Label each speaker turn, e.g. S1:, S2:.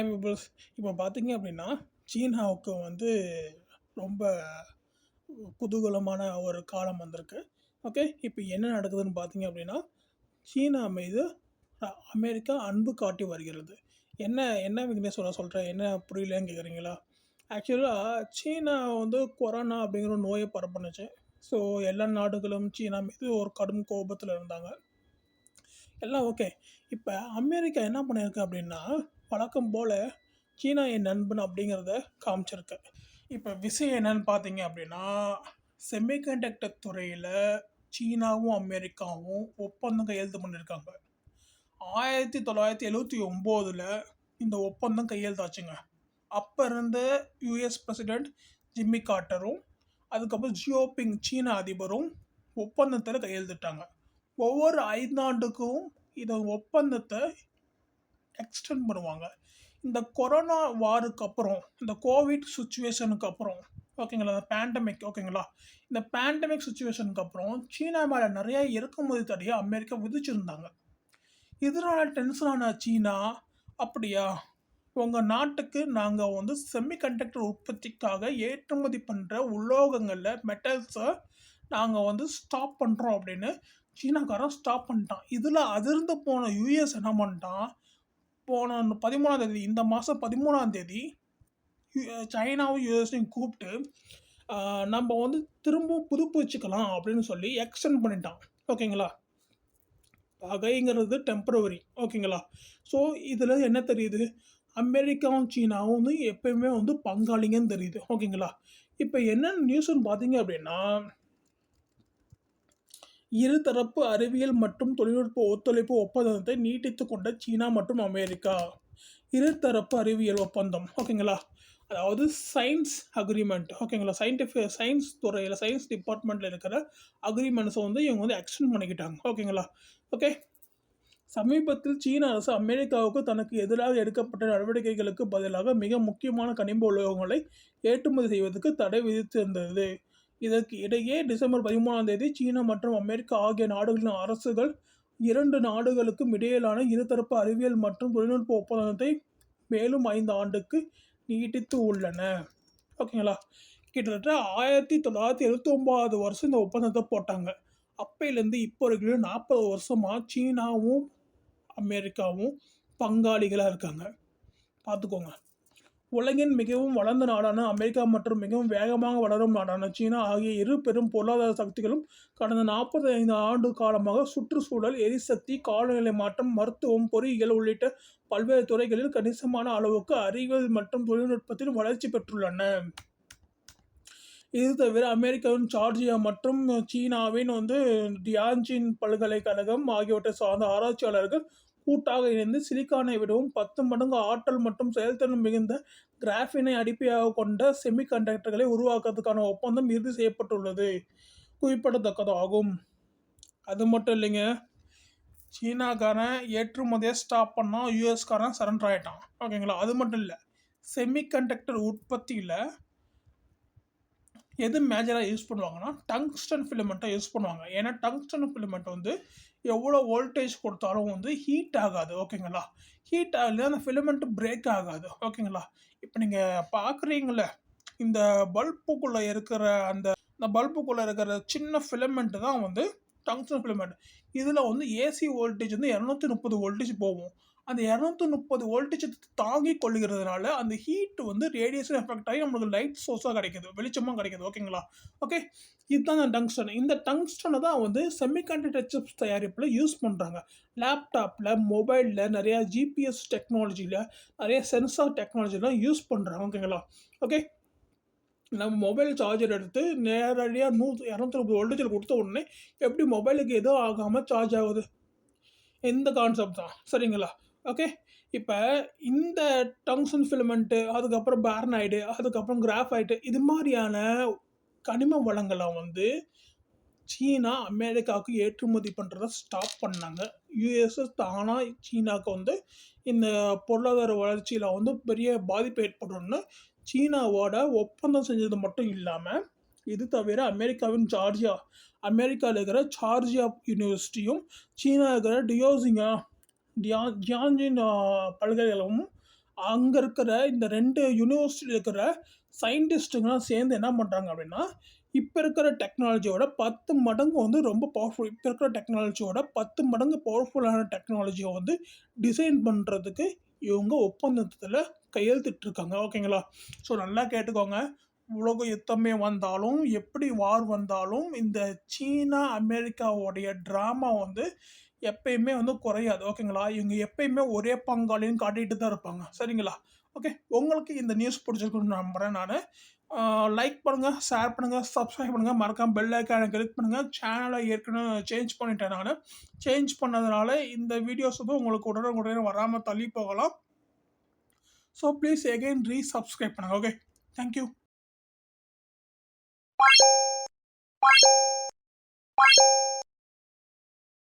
S1: Hi peoples இப்போ பார்த்தீங்க அப்படின்னா சீனாவுக்கு வந்து ரொம்ப குதூகலமான ஒரு காலம் வந்திருக்கு. ஓகே இப்போ என்ன நடக்குதுன்னு பார்த்தீங்க அப்படின்னா சீனா மீது அமெரிக்கா அன்பு காட்டி வருகிறது. என்ன என்ன விக்னேஸ்வரா சொல்கிறேன் என்ன புரியலன்னு கேட்குறீங்களா ஆக்சுவலாக சீனா வந்து கொரோனா அப்படிங்கிற ஒரு நோயை பரப்புனுச்சு. ஸோ எல்லா நாடுகளும் சீனா மீது ஒரு கடும் கோபத்தில் இருந்தாங்க. எல்லாம் ஓகே இப்போ அமெரிக்கா என்ன பண்ணியிருக்கு அப்படின்னா வழக்கம் போல் சீனா என் நண்பன் அப்படிங்கிறத காமிச்சிருக்கு. இப்போ விஷயம் என்னன்னு பார்த்தீங்க அப்படின்னா செமிகண்டக்டர் துறையில் சீனாவும் அமெரிக்காவும் ஒப்பந்தம் கையெழுத்து பண்ணியிருக்காங்க ஆயிரத்தி தொள்ளாயிரத்தி எழுபத்தி ஒம்போதில் இந்த ஒப்பந்தம் கையெழுத்தாச்சுங்க. அப்போ இருந்த யூஎஸ் பிரசிடெண்ட் ஜிம்மி கார்ட்டரும் அதுக்கப்புறம் ஜியோபிங் சீன அதிபரும் ஒப்பந்தத்தில் கையெழுத்திட்டாங்க. ஒவ்வொரு ஐந்தாண்டுக்கும் இந்த ஒப்பந்தத்தை எக்ஸ்டெண்ட் பண்ணுவாங்க. இந்த கொரோனா வாருக்கு அப்புறம் இந்த கோவிட் சுச்சுவேஷனுக்கு அப்புறம் ஓகேங்களா இந்த பேண்டமிக் ஓகேங்களா இந்த பேண்டமிக் சுச்சுவேஷனுக்கு அப்புறம் சீனா மேலே நிறைய இறக்குமதி தடையை அமெரிக்கா விதிச்சிருந்தாங்க. இதனால டென்ஷனான சீனா அப்படியா? உங்கள் நாட்டுக்கு நாங்கள் வந்து செமிகண்டக்டர் உற்பத்திக்காக ஏற்றுமதி பண்ணுற உலோகங்களில் மெட்டல்ஸை நாங்கள் வந்து ஸ்டாப் பண்ணுறோம் அப்படின்னு சீனாக்காரன் ஸ்டாப் பண்ணிட்டான். இதில் அதிர்ந்து போன யூஎஸ் என்ன பண்ணிட்டான்? போன பதிமூணாம் தேதி இந்த மாதம் பதிமூணாம் தேதி சைனாவும் யூஎஸையும் கூப்பிட்டு நம்ம வந்து திரும்ப புதுப்பிச்சுக்கலாம் அப்படின்னு சொல்லி எக்ஸ்டெண்ட் பண்ணிட்டான். ஓகேங்களா? பகைங்கிறது டெம்பரவரி ஓகேங்களா? ஸோ இதில் என்ன தெரியுது? அமெரிக்காவும் சீனாவும் வந்து எப்பயுமே வந்து பங்காளிங்கன்னு தெரியுது. ஓகேங்களா? இப்போ என்ன நியூஸ்னு பார்த்தீங்க அப்படின்னா இருதரப்பு அறிவியல் மற்றும் தொழில்நுட்ப ஒத்துழைப்பு ஒப்பந்தத்தை நீட்டித்து கொண்ட சீனா மற்றும் அமெரிக்கா. இருதரப்பு அறிவியல் ஒப்பந்தம். ஓகேங்களா? அதாவது சயின்ஸ் அக்ரிமெண்ட் ஓகேங்களா? சயின்டிஃபிக் சயின்ஸ் துறையில் சயின்ஸ் டிபார்ட்மெண்ட்டில் இருக்கிற அக்ரிமெண்ட்ஸை வந்து இவங்க வந்து எக்ஸ்டெண்ட் பண்ணிக்கிட்டாங்க. ஓகேங்களா? ஓகே? சமீபத்தில் சீன அரசு அமெரிக்காவுக்கு தனக்கு எதிராக எடுக்கப்பட்ட நடவடிக்கைகளுக்கு பதிலாக மிக முக்கியமான கனிம உலோகங்களை ஏற்றுமதி செய்வதற்கு தடை விதித்திருந்தது. இதற்கு இடையே டிசம்பர் பதிமூணாம் தேதி சீனா மற்றும் அமெரிக்கா ஆகிய நாடுகளின் அரசுகள் இரண்டு நாடுகளுக்கும் இடையிலான இருதரப்பு அறிவியல் மற்றும் தொழில்நுட்ப ஒப்பந்தத்தை மேலும் ஐந்து ஆண்டுக்கு நீட்டித்து உள்ளன. ஓகேங்களா? கிட்டத்தட்ட ஆயிரத்தி தொள்ளாயிரத்தி எழுபத்தி ஒன்பதாவது வருஷம் இந்த ஒப்பந்தத்தை போட்டாங்க. அப்பையிலேருந்து இப்போ வரைக்கும் நாற்பது வருஷமாக சீனாவும் அமெரிக்காவும் பங்காளிகளாக இருக்காங்க. பார்த்துக்கோங்க. உலகின் மிகவும் வளர்ந்த நாடான அமெரிக்கா மற்றும் மிகவும் வேகமாக வளரும் நாடான சீனா ஆகிய இரு பெரும் பொருளாதார சக்திகளும் கடந்த 45 ஆண்டு காலமாக சுற்றுச்சூழல் எரிசக்தி காலநிலை மாற்றம் மருத்துவம் பொறியியல் உள்ளிட்ட பல்வேறு துறைகளில் கணிசமான அளவுக்கு அறிவியல் மற்றும் தொழில்நுட்பத்தில் வளர்ச்சி பெற்றுள்ளன. இது தவிர அமெரிக்காவின் ஜார்ஜியா மற்றும் சீனாவின் வந்து டியான்ஜின் பல்கலைக்கழகம் ஆகியவற்றை சார்ந்த ஆராய்ச்சியாளர்கள் கூட்டாக இணைந்து சிலிக்கானை விடவும் பத்து மடங்கு ஆற்றல் மற்றும் செயல்திறன் மிகுந்த கிராஃபினை அடிப்படையாக கொண்ட செமிகண்டக்டர்களை உருவாக்குறதுக்கான ஒப்பந்தம் இறுதி செய்யப்பட்டுள்ளது. குறிப்பிடத்தக்கதாகும். அது மட்டும் இல்லைங்க. சீனாக்காரன் ஏற்றுமதியை ஸ்டாப் பண்ணால் யூஎஸ்காரன் சரண்டர் ஆகிட்டான் ஓகேங்களா? அது மட்டும் இல்லை. செமிகண்டக்டர் உற்பத்தியில் எது மேஜராக யூஸ் பண்ணுவாங்கன்னா டங்ஸ்டன் ஃபிலிமெண்ட்டை யூஸ் பண்ணுவாங்க. ஏன்னா டங்ஸ்டன் ஃபிலிமெண்ட் வந்து எவ்வளோ வோல்டேஜ் கொடுத்தாலும் வந்து ஹீட் ஆகாது ஓகேங்களா ஹீட் ஆகல அந்த ஃபிலிமெண்ட் பிரேக் ஆகாது ஓகேங்களா இப்போ நீங்கள் பார்க்குறீங்கள இந்த பல்புக்குள்ளே இருக்கிற அந்த இந்த பல்புக்குள்ளே இருக்கிற சின்ன ஃபிலமெண்ட்டு தான் வந்து டங்ஸ்டன் ஃபிலமெண்ட் இதில் வந்து ஏசி வோல்டேஜ் வந்து இரநூத்தி முப்பது வோல்டேஜ் போகும். அந்த இரநூத்தி முப்பது வோல்டேஜ் தாங்கி கொள்ளுகிறதுனால அந்த ஹீட் வந்து ரேடியேஷன் எஃபெக்ட் ஆகி நம்மளுக்கு லைட் சோர்ஸாக கிடைக்குது வெளிச்சமாக கிடைக்குது ஓகேங்களா ஓகே இதுதான் அந்த டங்ஸ்டன் இந்த டங்ஸ்டனை தான் வந்து செமிகண்டக்டர் சிப்ஸ் தயாரிப்பில் யூஸ் பண்ணுறாங்க லேப்டாப்பில் மொபைலில் நிறையா ஜிபிஎஸ் டெக்னாலஜியில் நிறைய சென்சார் டெக்னாலஜிலாம் யூஸ் பண்ணுறாங்க ஓகேங்களா ஓகே நம்ம மொபைல் சார்ஜர் எடுத்து நேரடியாக நூ இரநூத்தி முப்பது வோல்டேஜில் கொடுத்த உடனே எப்படி மொபைலுக்கு எதுவும் ஆகாமல் சார்ஜ் ஆகுது? இந்த கான்செப்ட் தான். சரிங்களா? ஓகே இப்போ இந்த டங்ஸன் ஃபிலமெண்ட்டு அதுக்கப்புறம் பேர்னாய்டு அதுக்கப்புறம் கிராஃபைட்டு இது மாதிரியான கனிம வளங்களை வந்து சீனா அமெரிக்காவுக்கு ஏற்றுமதி பண்ணுறத ஸ்டாப் பண்ணாங்க. யுஎஸ்எஸ் தானாக சீனாவுக்கு வந்து இந்த பொருளாதார வளர்ச்சியில் வந்து பெரிய பாதிப்பு ஏற்படும்னு சீனாவோட ஒப்பந்தம் செஞ்சது மட்டும் இல்லாமல் இது தவிர அமெரிக்காவின் ஜார்ஜியா அமெரிக்காவில் இருக்கிற ஜார்ஜியா யூனிவர்சிட்டியும் சீனா இருக்கிற டியோசிங்கா தியான் ஜியான்ஜின் பல்கலைக்கழகமும் அங்கே இருக்கிற இந்த ரெண்டு யூனிவர்சிட்டியில் இருக்கிற சயின்டிஸ்ட்டுங்களாம் சேர்ந்து என்ன பண்ணுறாங்க அப்படின்னா இப்போ இருக்கிற டெக்னாலஜியோட பத்து மடங்கு வந்து ரொம்ப பவர்ஃபுல் இப்போ இருக்கிற டெக்னாலஜியோட பத்து மடங்கு பவர்ஃபுல்லான டெக்னாலஜியை வந்து டிசைன் பண்ணுறதுக்கு இவங்க ஒப்பந்தத்தில் கையெழுத்திட்டுருக்காங்க. ஓகேங்களா? ஸோ நல்லா கேட்டுக்கோங்க. உலக யுத்தமே வந்தாலும் எப்படி வார் வந்தாலும் இந்த சீனா அமெரிக்காவோடைய ட்ராமா வந்து எப்பயுமே வந்து குறையாது ஓகேங்களா இவங்க எப்பயுமே ஒரே பங்காளின்னு காட்டிகிட்டு தான் இருப்பாங்க. சரிங்களா? ஓகே உங்களுக்கு இந்த நியூஸ் பிடிச்சிருக்குன்னு நம்புகிறேன் நான். லைக் பண்ணுங்கள் ஷேர் பண்ணுங்கள் சப்ஸ்கிரைப் பண்ணுங்கள் மறக்காமல் பெல் ஐக்கானை கிளிக் பண்ணுங்கள் சேனலை ஏற்கனவே சேஞ்ச் பண்ணிட்டேன் நான். சேஞ்ச் பண்ணதுனால இந்த வீடியோஸ் வந்து உங்களுக்கு உடனே உடனே வராமல் தள்ளி போகலாம். So please again re subscribe பண்ணுங்கள் ஓகே தேங்க்யூ